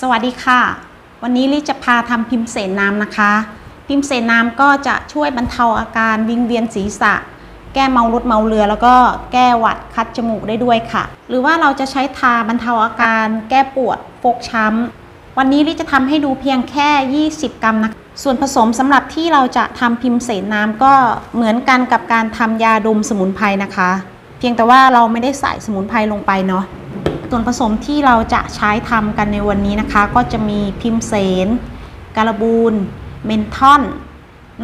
สวัสดีค่ะ วันนี้ลิจะพาทำพิมพ์เสนน้ำนะคะ พิมพ์เสนน้ำก็จะช่วยบรรเทาอาการวิงเวียนศีรษะ แก้เมารถเมาเรือ แล้วก็แก้หวัดคัดจมูกได้ด้วยค่ะ หรือว่าเราจะใช้ทาบรรเทาอาการ แก้ปวดฟกช้ำ วันนี้ลิจะทำให้ดูเพียงแค่ 20 กรัมนะคะส่วนผสมสำหรับที่เราจะทำพิมพ์เสนน้ำก็เหมือนกันกับการทำยาดมสมุนไพรนะคะ เพียงแต่ว่าเราไม่ได้ใส่สมุนไพรลงไปเนาะ ส่วนผสมที่เราจะใช้ทำกันในวันนี้นะคะ ก็จะมีพิมเสนการบูนเมนทอน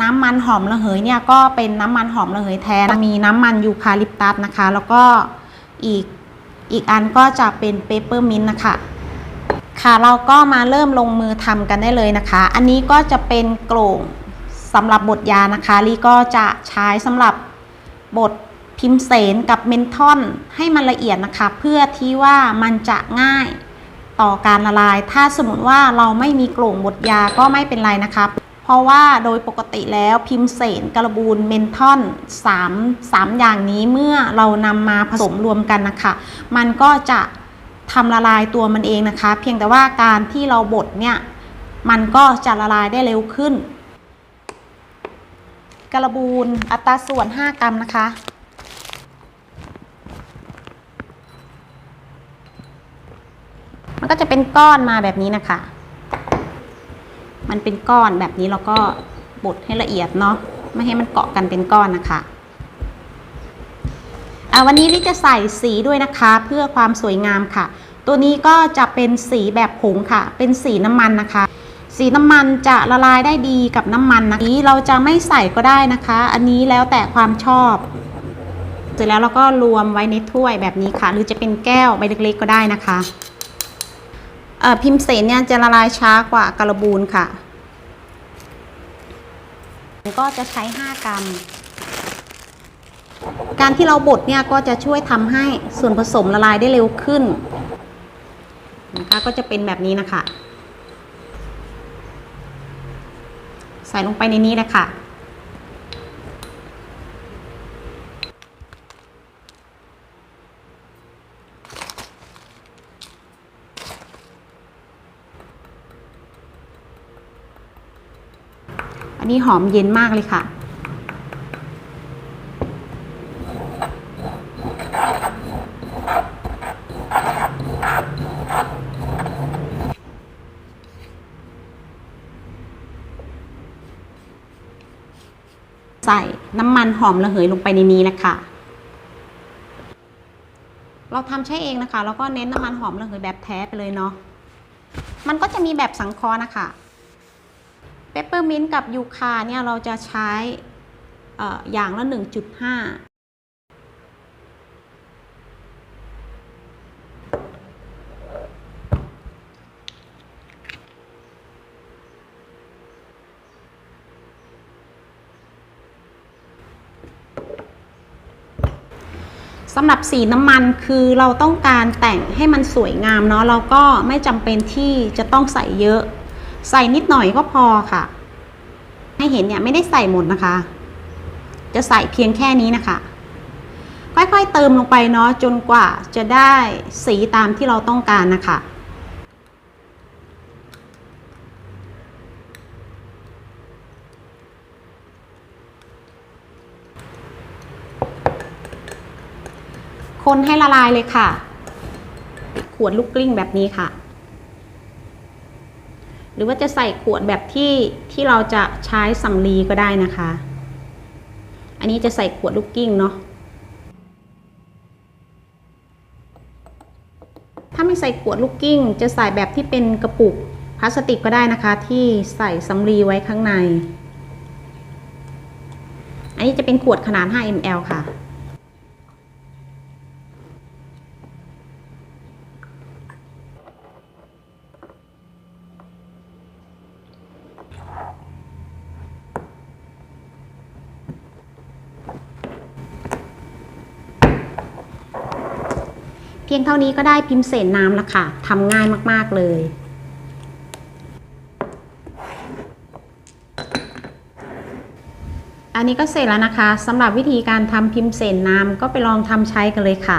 น้ำมันหอมระเหยเนี่ยก็เป็นน้ำมันหอมระเหยแท้มีน้ำมันยูคาลิปตัสนะคะ แล้วก็อีกอีกอันก็จะเป็นเปเปอร์มินต์นะคะค่ะเราก็มาเริ่มลงมือทำกันได้เลยนะคะ อันนี้ก็จะเป็นโกล่งสำหรับบดยานะคะลีก็จะใช้สำหรับบด พิมพ์เสนกับเมนทอนให้มันละเอียดนะคะ เพื่อที่ว่ามันจะง่ายต่อการละลาย ถ้าสมมติว่าเราไม่มีโกล่งบดยาก็ไม่เป็นไรนะคะเพราะว่าโดยปกติแล้วพิมพ์เสนกระบูนเมนทอน3 3 อย่างนี้เมื่อเรานำมาผสมรวมกันนะคะ มันก็จะทำละลายตัวมันเองนะคะ เพียงแต่ว่าการที่เราบดเนี่ย มันก็จะละลายได้เร็วขึ้น กระบูนอัตราส่วน 5 กรัมนะคะ มันก็จะเป็นก้อนมาแบบนี้นะคะ มันเป็นก้อนแบบนี้เราก็บดให้ละเอียดเนาะไม่ให้มันเกาะกันเป็นก้อนนะคะอ่าวันนี้ลิจะใส่สีด้วยนะคะ เพื่อความสวยงามค่ะ ตัวนี้ก็จะเป็นสีแบบผงค่ะ เป็นสีน้ำมันนะคะ สีน้ำมันจะละลายได้ดีกับน้ำมันนะนี้เราจะไม่ใส่ก็ได้นะคะ อันนี้แล้วแต่ความชอบเสร็จแล้วเราก็รวมไว้ในถ้วยแบบนี้ค่ะ หรือจะเป็นแก้วใบเล็กๆก็ได้นะคะ พิมพ์เสนเนี่ยจะละลายช้ากว่ากรบูนค่ะ ก็จะใช้ 5 กรัม การที่เราบดเนี่ยก็จะช่วยทำให้ส่วนผสมละลายได้เร็วขึ้นนะคะก็จะเป็นแบบนี้นะคะ ใส่ลงไปในนี้เลยค่ะ อันนี้หอมเย็นมากเลยค่ะ ใส่น้ำมันหอมระเหยลงไปในนี้นะคะเราทำใช้เองนะคะ แล้วก็เน้นน้ำมันหอมระเหยแบบแท้ไปเลยเนาะ มันก็จะมีแบบสังเคราะห์นะคะ ร์มินต์กับยูคาเนี่ยเราจะใช้อออย่างละ 1.5สำหรับสีน้ำมันคือเราต้องการแต่งให้มันสวยงามเนาะเราก็ไม่จำเป็นที่จะต้องใส่เยอะ ใส่นิดหน่อยก็พอค่ะ ให้เห็นเนี่ยไม่ได้ใส่หมดนะคะ จะใส่เพียงแค่นี้นะคะ ค่อยๆเติมลงไปเนาะจนกว่าจะได้สีตามที่เราต้องการนะคะคนให้ละลายเลยค่ะ ขวดลูกกลิ้งแบบนี้ค่ะ หรือว่าจะใส่ขวดแบบที่ที่เราจะใช้สำลีก็ได้นะคะ อันนี้จะใส่ขวดลูกกิ้งเนาะถ้าไม่ใส่ขวดลูกกิ้ง จะใส่แบบที่เป็นกระปุกพลาสติกก็ได้นะคะ ที่ใส่สำลีไว้ข้างใน อันนี้จะเป็นขวดขนาด 5 ml ค่ะ พียงเท่านี้ก็ได้พิมพ์เศษน้ำแล้วค่ะทำง่ายมากๆเลย อันนี้ก็เสร็จแล้วนะคะสำหรับวิธีการทำพิมพ์เศษน้ำก็ไปลองทำใช้กันเลยค่ะ